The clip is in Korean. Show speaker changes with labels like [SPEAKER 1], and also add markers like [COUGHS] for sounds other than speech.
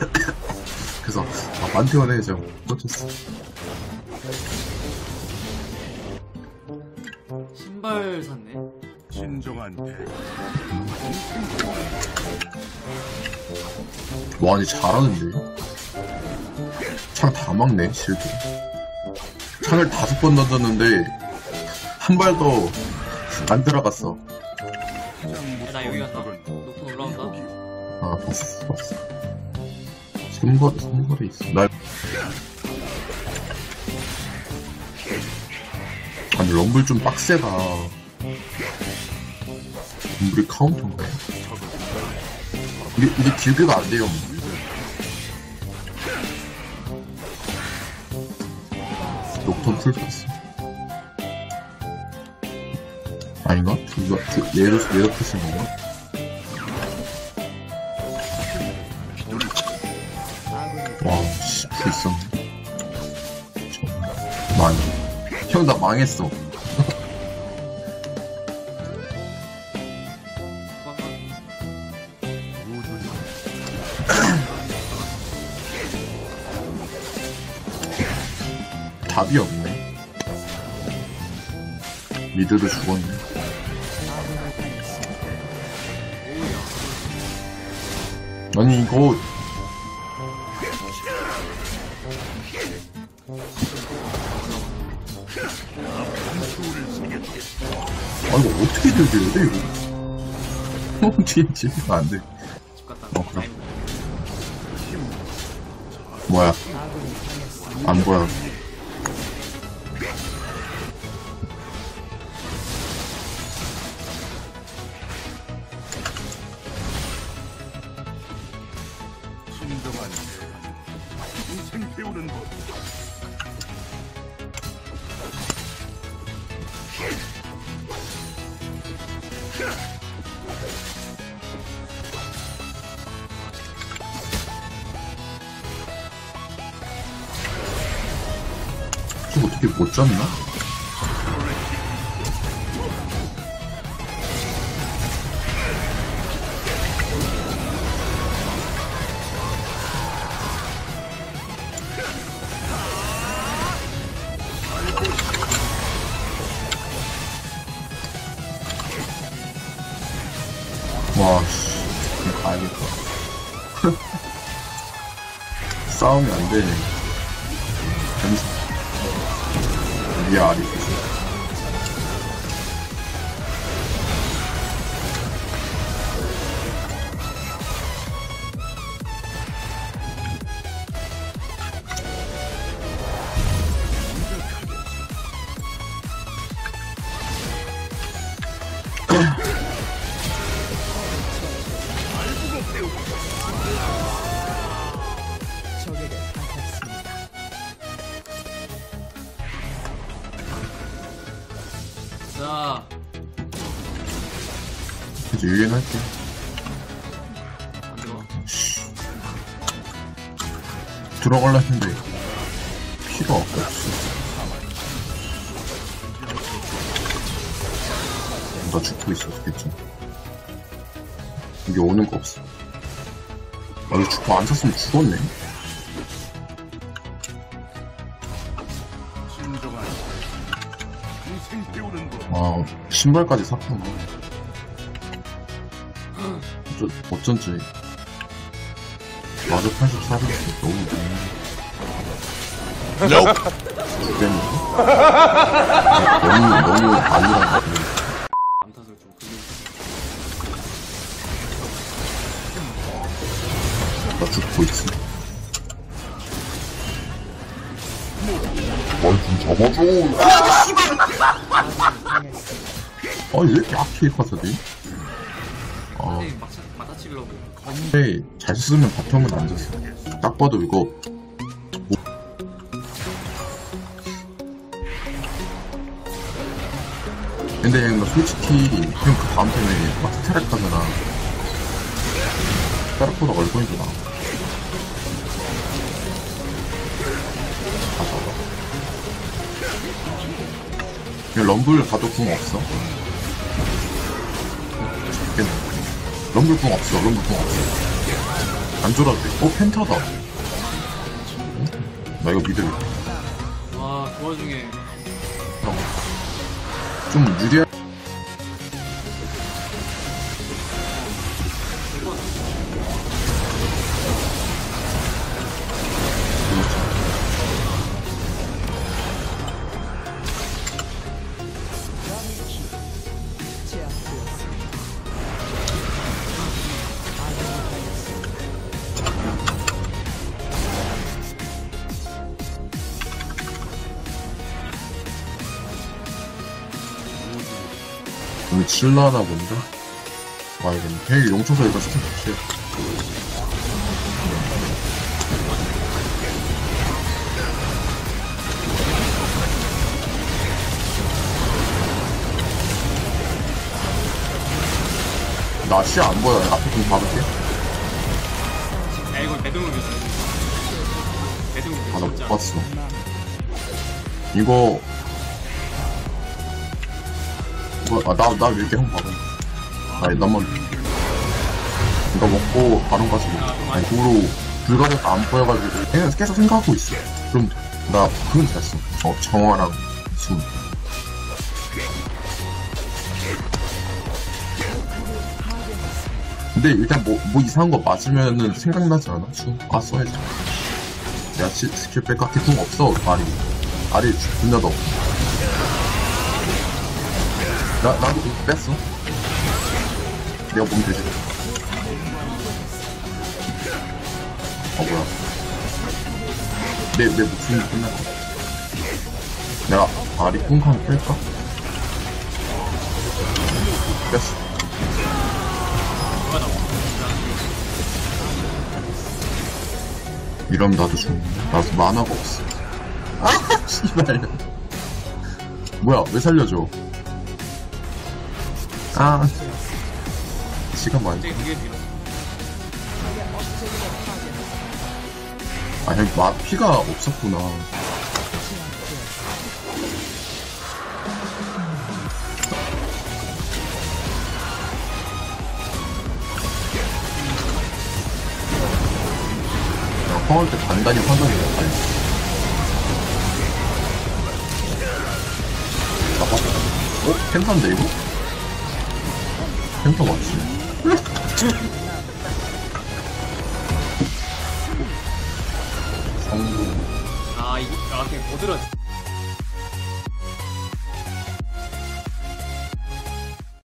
[SPEAKER 1] [LAUGHS] 그래서 아 만태원에 제가 꽂혔어
[SPEAKER 2] 신발 샀네.
[SPEAKER 3] 진정한
[SPEAKER 1] 대와 아니 잘하는데 창 다 막네 실드 창을 다섯 번 던졌는데 한 발도 안 들어갔어
[SPEAKER 2] 나 여기 갔다. 높은 올라온다.
[SPEAKER 1] 아 봤어 봤어 선거리 선거리 있어 나 아니 럼블 좀 빡세다 럼블이 카운터인가요? 이게, 이게 딜교가 안 돼요 녹턴 풀 탔어 아닌가? 둘다 얘도 얘도 풀쓴 건가? 와, 씨, 있었네. 망. 형, 나 망했어. [COUGHS] 답이 없네. 미드도 죽었네. 아니, 이거, 아, 이거 어떻게 들려야 돼, 이거? 어, 뒤에, 뒤에 안 돼.
[SPEAKER 2] 집 갔다.
[SPEAKER 1] 어, 그럼.
[SPEAKER 2] 아이고,
[SPEAKER 1] 뭐야? 안 보여.
[SPEAKER 3] 진
[SPEAKER 1] 좀 어떻게 못 잡나? 가야겠다. [LAUGHS] 싸움이 안 되네. 점수. 이제 유인할게. 들어갈라 했는데 피가 없어. 나 죽고 있었겠지. 이게 오는 거 없어. 아, 이거 죽고 안 찼으면 죽었네.
[SPEAKER 3] 법
[SPEAKER 1] 아, 신발까지 샀구나. 어쩌, 어쩐지. 마저 84를 너무 죽겠네. 너무, 너무 아니라.
[SPEAKER 2] 암탓을
[SPEAKER 1] 나 죽고 있어. 말좀 잡아줘. 아니, 왜 이렇게 약해, 카사디? 아. 근데 잘 쓰면 바텀은 안 졌어. 딱 봐도 이거. 뭐- 근데 솔직히 그냥 그 다음 턴에 막 스타렉 가거나 스타렉보다 얼굴이 더 나아. 다 잡아. 그냥 럼블 가도 궁 없어. 럼블 궁 없어. 럼블 궁 없어. 안 졸아도 돼. 어, 펜타다. 나 이거 믿을.
[SPEAKER 2] 와, 그 와중에.
[SPEAKER 1] 좀 유리할. 우리 칠라나 본데? 와야겠네. 헤이 용쳐서 이거 스택 없이. 나시안 보여. 앞에 좀 봐볼게.
[SPEAKER 2] 야, 이거 위해서.
[SPEAKER 1] 아, 나 못. 봤어. 이거. 이거, 아, 나, 나 밀게 형 봐봐. 아니, 나만. 이거 먹고 바로 가지고. 아니, 도로 불가져서 안 보여가지고. 그냥 계속 생각하고 있어. 그럼, 나, 그건 됐어. 어, 정화랑 숨. 근데 일단 뭐, 뭐 이상한 거 맞으면은 생각나지 않아? 숨? 아, 써야지. 야, 시, 스킬 백각해 궁 없어, 말이. 아리 분야도 없어. 나, 나도 뺐어. 내가 보면 되지. 어, 뭐야. 내, 내 목숨이 끝날 것 같아. 내가 아리 쿵쾅 뺄까? 뺐어. 이러면 나도 죽네. 나도 만화가 없어. 아, [LAUGHS] 씨발. 뭐야, 왜 살려줘? 아. 시간 많이.
[SPEAKER 2] 갑자기 뒤로.
[SPEAKER 1] 아, 형, 마, 피가 없었구나. 야, 펑할 때 단단히 판단이 돼, 빨리. 아, 어? 어? 펜타인데, 이거? 펜타 맞지? 성공.
[SPEAKER 2] 아, 이거, 아, 그냥 보드라.